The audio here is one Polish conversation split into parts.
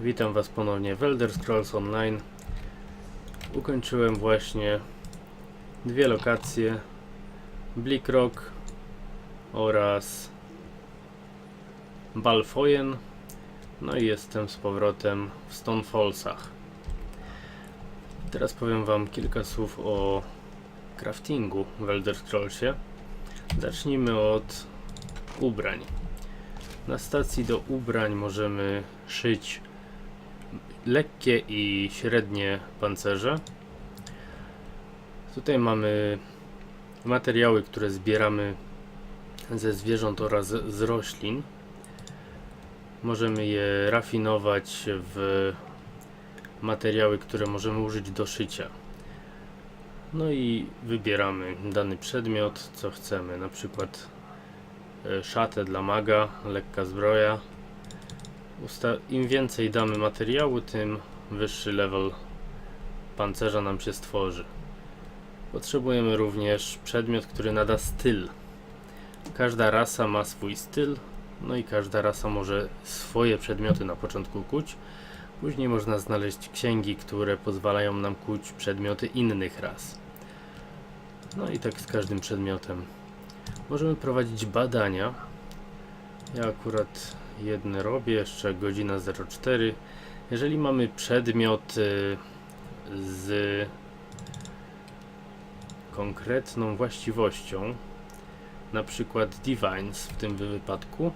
Witam Was ponownie w Elder Scrolls Online. Ukończyłem właśnie dwie lokacje Bleak Rock oraz Balfoyen. No i jestem z powrotem w Stone Fallsach. Teraz powiem Wam kilka słów o craftingu w Elder Scrollsie. Zacznijmy od ubrań. Na stacji do ubrań możemy szyć lekkie i średnie pancerze. Tutaj mamy materiały, które zbieramy ze zwierząt oraz z roślin. Możemy je rafinować w materiały, które możemy użyć do szycia. No i wybieramy dany przedmiot, co chcemy, na przykład e, szatę dla maga, lekka zbroja. Im więcej damy materiału, tym wyższy level pancerza nam się stworzy. Potrzebujemy również przedmiot, który nada styl. Każda rasa ma swój styl, no i każda rasa może swoje przedmioty na początku kuć. Później można znaleźć księgi, które pozwalają nam kuć przedmioty innych ras. No i tak z każdym przedmiotem. Możemy prowadzić badania. Ja akurat jedne robię, jeszcze godzina 04. Jeżeli mamy przedmiot y, z konkretną właściwością, na przykład Divines w tym wypadku,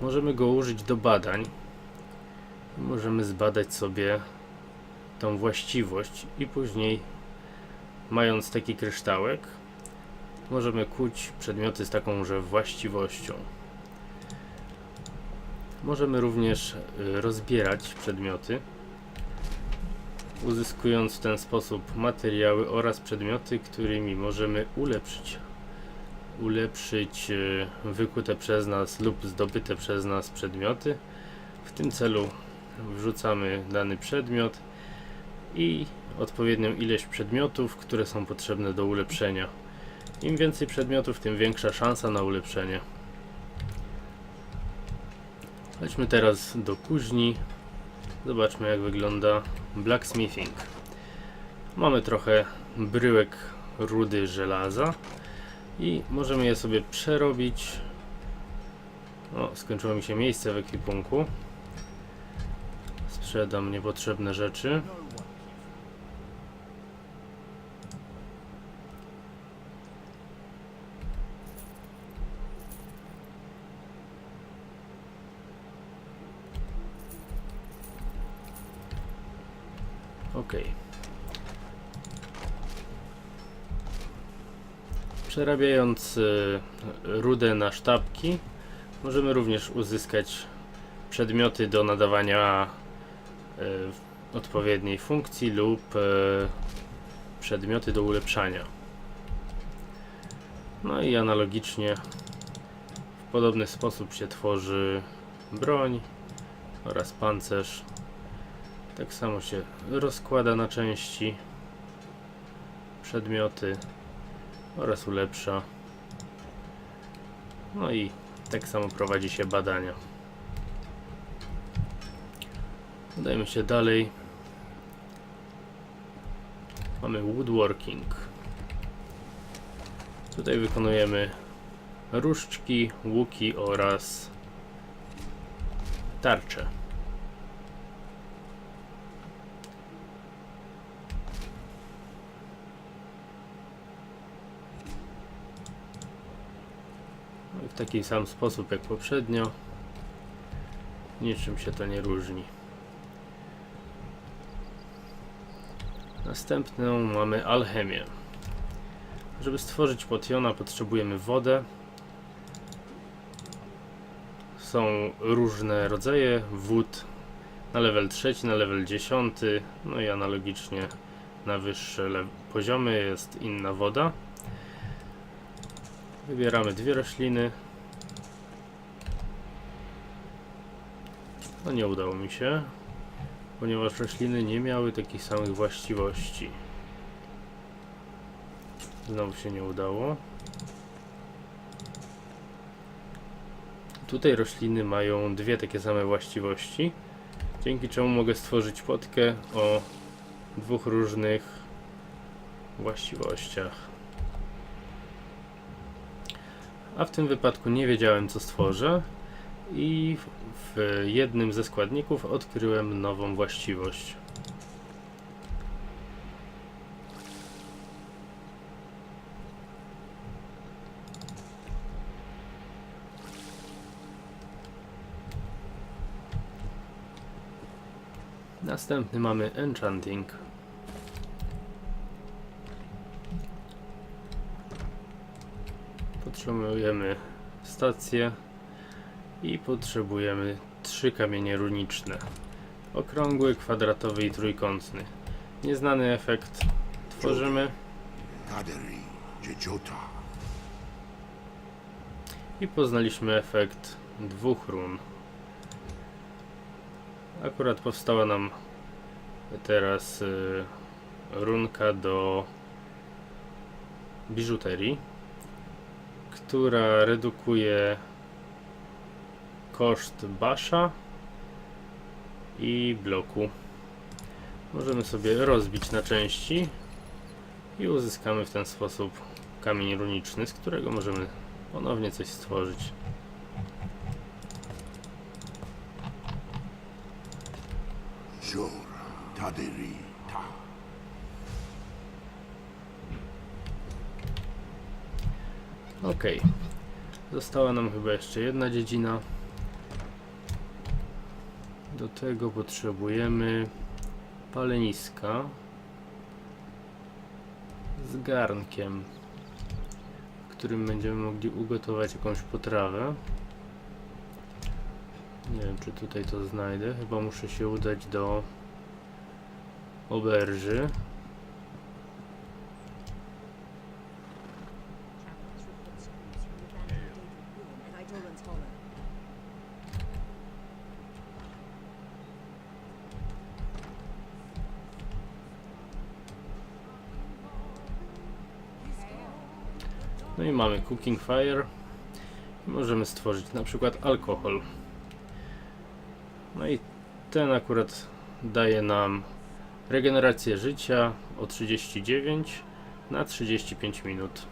możemy go użyć do badań. Możemy zbadać sobie tą właściwość i później, mając taki kryształek, możemy kuć przedmioty z takąże właściwością. Możemy również y, rozbierać przedmioty, uzyskując w ten sposób materiały oraz przedmioty, którymi możemy ulepszyć ulepszyć y, wykute przez nas lub zdobyte przez nas przedmioty. W tym celu wrzucamy dany przedmiot i odpowiednią ilość przedmiotów, które są potrzebne do ulepszenia. Im więcej przedmiotów, tym większa szansa na ulepszenie. Chodźmy teraz do kuźni. Zobaczmy jak wygląda blacksmithing. Mamy trochę bryłek rudy żelaza i możemy je sobie przerobić. O, skończyło mi się miejsce w ekwipunku. Sprzedam niepotrzebne rzeczy. Ok. Przerabiając y, rudę na sztabki, możemy również uzyskać przedmioty do nadawania y, odpowiedniej funkcji lub y, przedmioty do ulepszania. No i analogicznie w podobny sposób się tworzy broń oraz pancerz. Tak samo się rozkłada na części przedmioty oraz ulepsza. No i tak samo prowadzi się badania. Udajmy się dalej. Mamy woodworking. Tutaj wykonujemy różdżki, łuki oraz tarcze. W taki sam sposób jak poprzednio. Niczym się to nie różni. Następną mamy alchemię. Żeby stworzyć potiona potrzebujemy wodę. Są różne rodzaje wód na level 3, na level 10, no i analogicznie na wyższe poziomy jest inna woda. Wybieramy dwie rośliny. No nie udało mi się, ponieważ rośliny nie miały takich samych właściwości. Znowu się nie udało. Tutaj rośliny mają dwie takie same właściwości. Dzięki czemu mogę stworzyć potkę o dwóch różnych właściwościach. A w tym wypadku nie wiedziałem co stworzę i w- jednym ze składników odkryłem nową właściwość. Następny mamy Enchanting. Potrzebujemy stację i potrzebujemy trzy kamienie runiczne. Okrągły, kwadratowy i trójkątny. Nieznany efekt tworzymy i poznaliśmy efekt dwóch run. Akurat powstała nam teraz y, runka do biżuterii, która redukuje koszt basza i bloku. Możemy sobie rozbić na części i uzyskamy w ten sposób kamień runiczny, z którego możemy ponownie coś stworzyć. Ok. Została nam chyba jeszcze jedna dziedzina. Do tego potrzebujemy paleniska z garnkiem, w którym będziemy mogli ugotować jakąś potrawę. Nie wiem, czy tutaj to znajdę. Chyba muszę się udać do oberży. No i mamy Cooking Fire. Możemy stworzyć na przykład alkohol. No i ten akurat daje nam regenerację życia o 39 na 35 minut.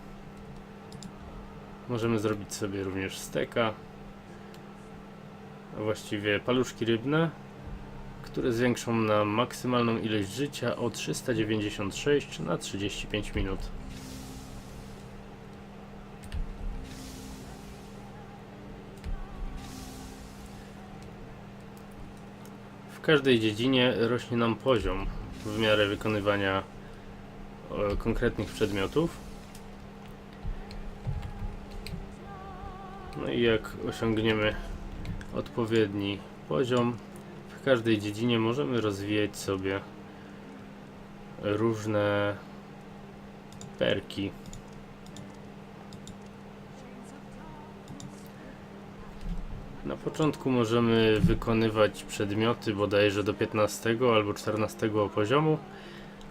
Możemy zrobić sobie również steka, a właściwie paluszki rybne, które zwiększą nam maksymalną ilość życia o 396 na 35 minut. Każdej dziedzinie rośnie nam poziom w miarę wykonywania e, konkretnych przedmiotów. No i jak osiągniemy odpowiedni poziom, w każdej dziedzinie możemy rozwijać sobie różne perki. Na początku możemy wykonywać przedmioty bodajże do 15 albo 14 poziomu,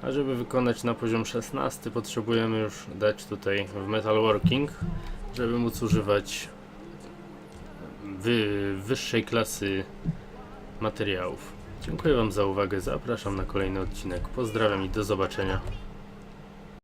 a żeby wykonać na poziom 16 potrzebujemy już dać tutaj w metalworking, żeby móc używać wy, wyższej klasy materiałów. Dziękuję Wam za uwagę, zapraszam na kolejny odcinek. Pozdrawiam i do zobaczenia.